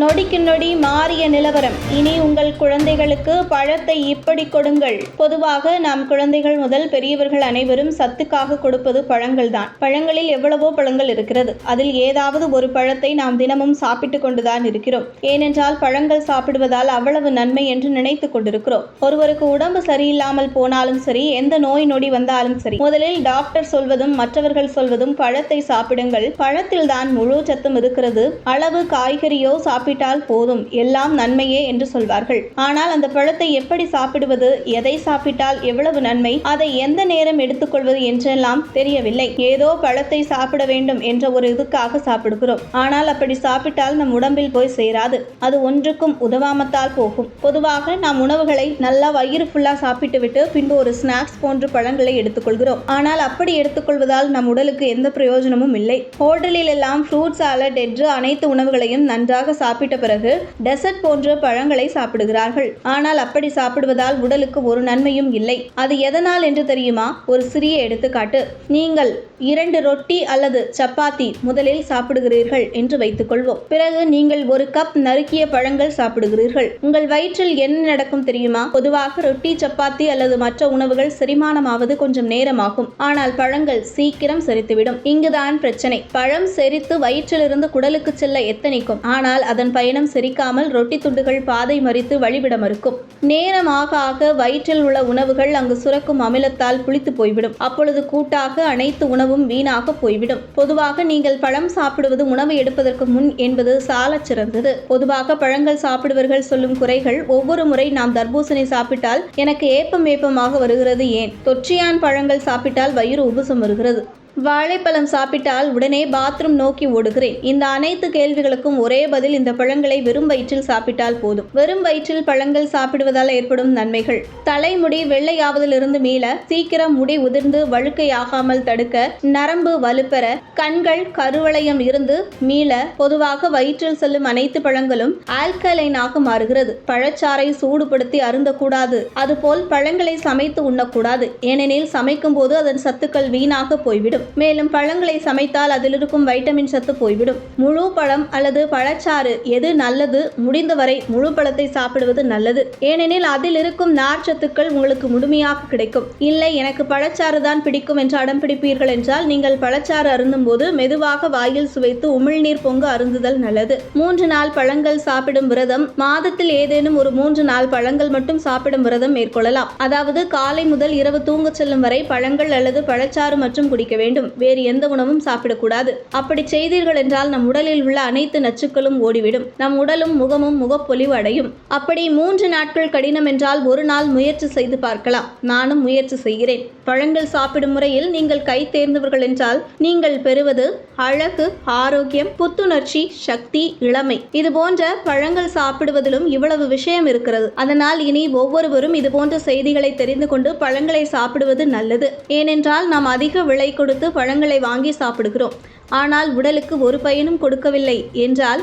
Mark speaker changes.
Speaker 1: நொடிக்கு நொடி மாறிய நிலவரம். இனி உங்கள் குழந்தைகளுக்கு பழத்தை இப்படி கொடுங்கள். பொதுவாக நாம் குழந்தைகள் முதல் பெரியவர்கள் அனைவரும் சத்துக்காக கொடுப்பது பழங்கள் தான் பழங்களில் எவ்வளவோ பழங்கள் இருக்கிறது. அதில் ஏதாவது ஒரு பழத்தை நாம் தினமும் சாப்பிட்டு கொண்டுதான் இருக்கிறோம். ஏனென்றால் பழங்கள் சாப்பிடுவதால் அவ்வளவு நன்மை என்று நினைத்து கொண்டிருக்கிறோம். ஒருவருக்கு உடம்பு சரியில்லாமல் போனாலும் சரி எந்த நோய் நொடி வந்தாலும் சரி முதலில் டாக்டர் சொல்வதும் மற்றவர்கள் சொல்வதும் பழத்தை சாப்பிடுங்கள். பழத்தில் தான் முழு சத்தும் இருக்கிறது. அளவு காய்கறியோ சாப்பிட்டால் போதும். எல்லாம் நன்மையே என்று சொல்வார்கள். ஆனால் அந்த பழத்தை எப்படி சாப்பிடுவது? எதை சாப்பிட்டால் எவ்வளவு நன்மை? அதை எந்த நேரம் எடுத்துக்கொள்வது என்றெல்லாம் தெரியவில்லை. ஏதோ பழத்தை சாப்பிட வேண்டும் என்ற ஒரு இதுக்காக சாப்பிடுகிறோம். ஆனால் அப்படி சாப்பிட்டால் நம் உடம்பில் போய் சேராது. அது ஒன்றுக்கும் உதவாமத்தால் போகும். பொதுவாக நாம் உணவுகளை நல்லா வயிறு ஃபுல்லா சாப்பிட்டு விட்டு பின்பு ஒரு ஸ்நாக்ஸ் போன்ற பழங்களை எடுத்துக்கொள்கிறோம். ஆனால் அப்படி எடுத்துக்கொள்வதால் நம் உடலுக்கு எந்த பிரயோஜனமும் இல்லை. ஹோட்டலில் எல்லாம் ஃப்ரூட் சாலட் என்று அனைத்து உணவுகளையும் நன்றாக சாப்பிட்டு பிறகு டெசர்ட் போன்ற பழங்களை சாப்பிடுகிறார்கள். ஆனால் அப்படி சாப்பிடுவதால் உடலுக்கு ஒரு நன்மையும் இல்லை. அது எதனால் என்று தெரியுமா? ஒரு சிறிய எடுத்துக்காட்டு. நீங்கள் இரண்டு ரொட்டி அல்லது சப்பாத்தி முதலில் சாப்பிடுகிறீர்கள் என்று வைத்துக்கொள்வோம். பிறகு நீங்கள் ஒரு கப் நறுக்கிய பழங்கள் சாப்பிடுகிறீர்கள். உங்கள் வயிற்றில் என்ன நடக்கும் தெரியுமா? பொதுவாக ரொட்டி சப்பாத்தி அல்லது மற்ற உணவுகள் செரிமானமாவது கொஞ்சம் நேரமாகும். ஆனால் பழங்கள் சீக்கிரம் செரித்துவிடும். இங்குதான் பிரச்சனை. பழம் செரித்து வயிற்றிலிருந்து குடலுக்கு செல்ல எத்தனைக்கும்? ஆனால் அதன் பயணம் செரிக்காமல் ரொட்டி துண்டுகள் பாதை மறித்து வழிவிட மறுக்கும். நேரமாக ஆக வயிற்றில் உள்ள உணவுகள் அங்கு சுரக்கும் அமிலத்தால் புளித்து போய்விடும். அப்பொழுது கூட்டாக அனைத்து உணவு உணவும் வீணாக போய்விடும். பொதுவாக நீங்கள் பழம் சாப்பிடுவது உணவு எடுப்பதற்கு முன் என்பது சாலச் சிறந்தது. பொதுவாக பழங்கள் சாப்பிடுவர்கள் சொல்லும் குறைகள் ஒவ்வொரு முறை நாம் தர்பூசணி சாப்பிட்டால் எனக்கு ஏப்பம் ஏப்பமாக வருகிறது ஏன்? தொற்றியான் பழங்கள் சாப்பிட்டால் வயிறு உபுசம் வருகிறது. வாழைப்பழம் சாப்பிட்டால் உடனே பாத்ரூம் நோக்கி ஓடுகிறேன். இந்த அனைத்து கேள்விகளுக்கும் ஒரே பதில் இந்த பழங்களை வெறும் வயிற்றில் சாப்பிட்டால் போதும். வெறும் வயிற்றில் பழங்கள் சாப்பிடுவதால் ஏற்படும் நன்மைகள். தலைமுடி வெள்ளையாவதிலிருந்து மீள சீக்கிரம் முடி உதிர்ந்து வழுக்கையாகாமல் தடுக்க நரம்பு வலுப்பெற கண்கள் கருவளையம் இருந்து மீள பொதுவாக வயிற்றில் செல்லும் அனைத்து பழங்களும் ஆல்கலைனாக மாறுகிறது. பழச்சாறை சூடுபடுத்தி அருந்தக்கூடாது. அதுபோல் பழங்களை சமைத்து உண்ணக்கூடாது. ஏனெனில் சமைக்கும் போது அதன் சத்துக்கள் வீணாக போய்விடும். மேலும் பழங்களை சமைத்தால் அதில் இருக்கும் வைட்டமின் சத்து போய்விடும். முழு பழம் அல்லது பழச்சாறு எது நல்லது? முடிந்தவரை முழு பழத்தை சாப்பிடுவது நல்லது. ஏனெனில் அதில் இருக்கும் நார்ச்சத்துக்கள் உங்களுக்கு முழுமையாக கிடைக்கும். இல்லை எனக்கு பழச்சாறு தான் பிடிக்கும் என்று அடம் பிடிப்பீர்கள் என்றால் நீங்கள் பழச்சாறு அருந்தும் போது மெதுவாக வாயில் சுவைத்து உமிழ்நீர் பொங்கு அருந்துதல் நல்லது. மூன்று நாள் பழங்கள் சாப்பிடும் விரதம் மாதத்தில் ஏதேனும் ஒரு மூன்று நாள் பழங்கள் மட்டும் சாப்பிடும் விரதம் மேற்கொள்ளலாம். அதாவது காலை முதல் இரவு தூங்கச் செல்லும் வரை பழங்கள் அல்லது பழச்சாறு மற்றும் குடிக்க வேண்டும். வேறு எந்த உணவும் சாப்பிடக்கூடாது. அப்படி செய்தீர்கள் என்றால் நம் உடலில் உள்ள அனைத்து நச்சுக்களும் ஓடிவிடும். நம் உடலும் முகமும் முகப்பொலிவு அடையும். அப்படி மூன்று நாட்கள் கடினம் என்றால் ஒரு நாள் முயற்சி செய்து பார்க்கலாம். நானும் முயற்சி செய்கிறேன். பழங்கள் சாப்பிடும் முறையில் நீங்கள் கை தேர்ந்தவர்கள் என்றால் நீங்கள் பெறுவது அழகு ஆரோக்கியம் புத்துணர்ச்சி சக்தி இளமை. இது போன்ற பழங்கள் சாப்பிடுவதிலும் இவ்வளவு விஷயம் இருக்கிறது. அதனால் இனி ஒவ்வொருவரும் இது போன்ற செய்திகளை தெரிந்து கொண்டு பழங்களை சாப்பிடுவது நல்லது. ஏனென்றால் நாம் அதிக விலை கொடுத்து பழங்களை வாங்கி சாப்பிடுகிறோம். ஆனால் உடலுக்கு ஒரு பயனும் கொடுக்கவில்லை என்றால்